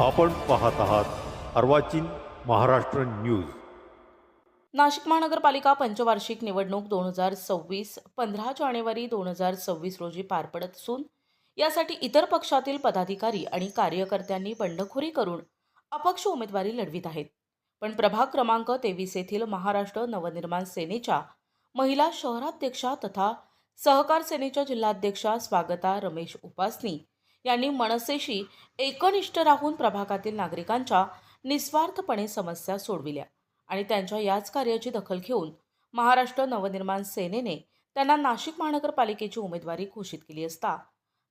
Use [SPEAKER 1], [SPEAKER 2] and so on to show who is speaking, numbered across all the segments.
[SPEAKER 1] आपण पाहत आहात अर्वाचीन महाराष्ट्र न्यूज.
[SPEAKER 2] नाशिक महानगरपालिका पंचवार्षिक निवडणूक दोन हजार सव्वीस पंधरा जानेवारी दोन हजार सव्वीस रोजी पार पडत असून यासाठी इतर पक्षातील पदाधिकारी आणि कार्यकर्त्यांनी बंडखोरी करून अपक्ष उमेदवारी लढवित आहेत. पण प्रभाग क्रमांक तेवीस येथील महाराष्ट्र नवनिर्माण सेनेच्या महिला शहराध्यक्षा तथा सहकार सेनेच्या जिल्हाध्यक्षा स्वागता रमेश उपासनी यांनी मनसेशी एकनिष्ठ राहून प्रभागातील नागरिकांच्या निस्वार्थपणे समस्या सोडविल्या आणि त्यांच्या याच कार्याची दखल घेऊन महाराष्ट्र नवनिर्माण सेनेने त्यांना नाशिक महानगरपालिकेची उमेदवारी घोषित केली असता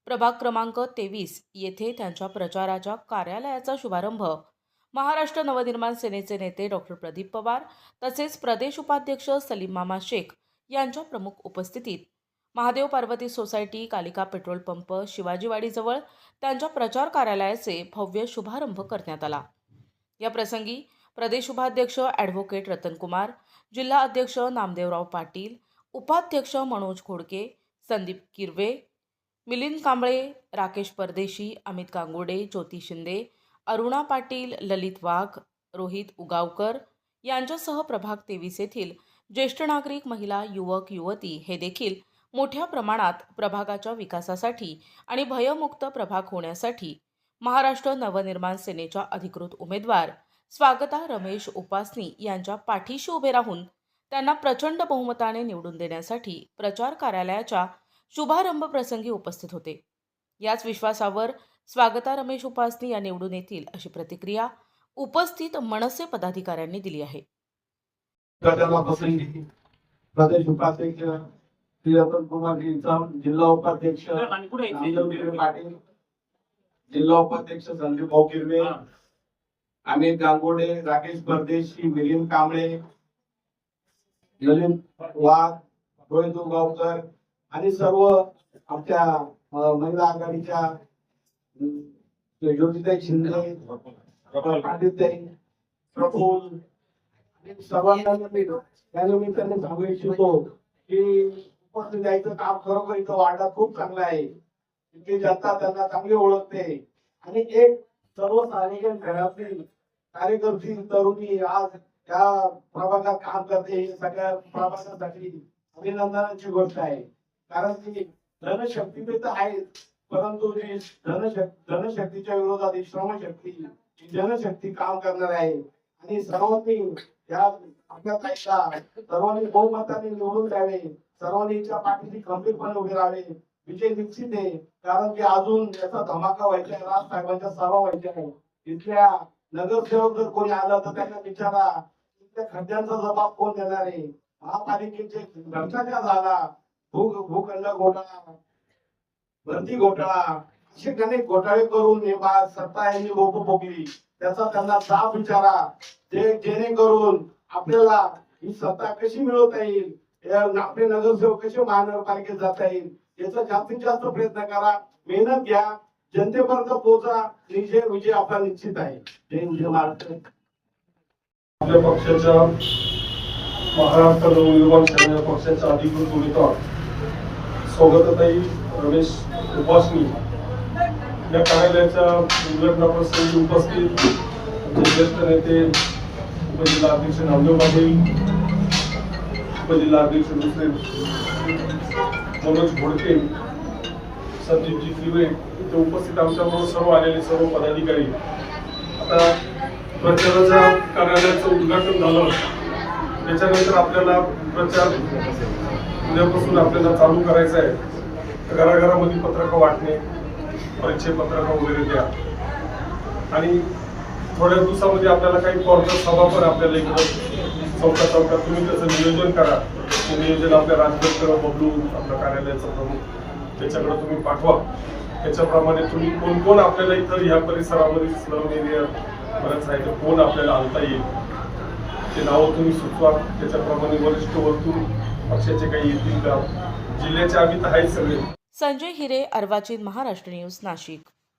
[SPEAKER 2] प्रभाग क्रमांक तेवीस येथे त्यांच्या प्रचाराच्या कार्यालयाचा शुभारंभ महाराष्ट्र नवनिर्माण सेनेचे नेते डॉक्टर प्रदीप पवार तसेच प्रदेश उपाध्यक्ष सलीम मामा शेख यांच्या प्रमुख उपस्थितीत Mahadev Parvati society Kalika petrol pump शिवाजीवाडीजवळ त्यांच्या प्रचार कार्यालयाचे भव्य शुभारंभ करण्यात आला. या प्रसंगी प्रदेश उपाध्यक्ष ॲडव्होकेट रतनकुमार जिल्हा अध्यक्ष नामदेवराव पाटील उपाध्यक्ष मनोज खोडके संदीप किरवे मिलिंद कांबळे राकेश परदेशी अमित कांगोडे ज्योती शिंदे अरुणा पाटील ललित वाघ रोहित उगावकर यांच्यासह प्रभाग तेवीस येथील ज्येष्ठ नागरिक महिला युवक युवती हे देखील मोठ्या प्रमाणात प्रभागाच्या विकासासाठी आणि भयमुक्त प्रभाग होण्यासाठी महाराष्ट्र नवनिर्माण सेनेच्या अधिकृत उमेदवार स्वागता रमेश उपासनी यांच्या पाठीशी उभे राहून त्यांना प्रचंड बहुमताने निवडून देण्यासाठी प्रचार कार्यालयाच्या शुभारंभ प्रसंगी उपस्थित होते. याच विश्वासावर स्वागता रमेश उपासनी या निवडून येतील अशी प्रतिक्रिया उपस्थित मनसे पदाधिकाऱ्यांनी दिली आहे.
[SPEAKER 3] रतन कुमार जिल्हा उपाध्यक्ष पाटील. जिल्हा उपाध्यक्ष संदीप भाऊ गिरवे अमित गांगोडे राकेश परदेशी मिलिंद कांबळे ललित वाघ रोहित आणि सर्व आमच्या महिला आघाडीच्या ज्योतिताई शिंदे पाटीलताई प्रफुल्ल. आणि सर्वांना मी त्या निमित्ताने सांगू इच्छितो की पण द्यायचं काम खरोखर इथं वाढा खूप चांगलं आहे. इथली जनता त्यांना चांगली ओळखते. आणि एक सर्व स्थानिक घरातील कार्यकर्ती तरुणी आज त्या प्रभागात काम करते. सगळ्या प्रभागासाठी अभिनंदनाची गोष्ट आहे. कारण की धनशक्ती तर आहे परंतु जी धनशक्ती धनशक्तीच्या विरोधात ही श्रमशक्ती ही जनशक्ती काम करणार आहे. आणि सर्वांनी या आपल्या ताईला सर्वांनी बहुमताने निवडून द्यावे. सर्वांनीच्या पाठीशी खंबीरपणे उभे राहावे. विजय निश्चित आहे. कारण की अजून याचा धमाका व्हायचा आहे. राज साहेबांच्या सभा व्हायच्या आहे इथल्या नगरसेवक जर कोणी आलं तर त्यांना विचारा. इथल्या खड्ड्यांचा जबाब कोण देणार आहे? महापालिकेचे भ्रष्टाचार झाला. भू भूखंड घोटाळा. भरती घोटाळा. असे अनेक घोटाळे करून सत्ता यांनी लोक भोगली. त्याचा त्यांना जाब विचारा. जे जेणेकरून आपल्याला ही सत्ता कशी मिळवता येईल? आपले नगरसेवक कसे महानगरपालिकेत जाता येईल? याचा जास्तीत जास्त प्रयत्न करा. मेहनत घ्या. जनतेपर्यंत पोहोचा. विजय विजय आपला निश्चित आहे. जय विजय महाराष्ट्र.
[SPEAKER 4] आपल्या पक्षाच्या महाराष्ट्र नवनिर्माण सेना पक्षाच्या अधिकृत उमेदवार स्वागतताई रमेश उपासनी या कार्यालयाच्या उद्घाटनाप्रसंगी उपस्थित ज्येष्ठ नेते उपजिल्हा अध्यक्ष नामदेव पाटील उपजिल्हा अध्यक्ष दुसरे मनोज घोडके संदीपजी किरवे इथे उपस्थित आमच्याबरोबर सर्व आलेले सर्व पदाधिकारी. आता प्रचाराच्या कार्यालयाचं उद्घाटन झालं. त्याच्यानंतर आपल्याला प्रचार उद्यापासून आपल्याला चालू करायचा आहे. घराघरामध्ये पत्रकं वाटणे परिचय पत्रकं वगैरे द्या. आणि थोड्या दिवसामध्ये आपल्याला काही कॉर्टर सभा पण आपल्याला इकडं चौका चौकात तुम्ही त्याचं नियोजन करा. ते नियोजन आपल्या राजदत्त बबलू आपल्या कार्यालयाचं प्रमुख त्याच्याकडे तुम्ही पाठवा. त्याच्याप्रमाणे तुम्ही कोण कोण आपल्याला इथं ह्या परिसरामध्ये स्लम एरिया बरंच आहे तर कोण आपल्याला आणता येईल? ते नावं तुम्ही सुचवा. त्याच्याप्रमाणे वरिष्ठ वर्तुळ पक्षाचे काही येतील का? जिल्ह्याचे आम्ही तर आहेत सगळे.
[SPEAKER 2] संजय हिरे अर्वाचीन महाराष्ट्र न्यूज नाशिक.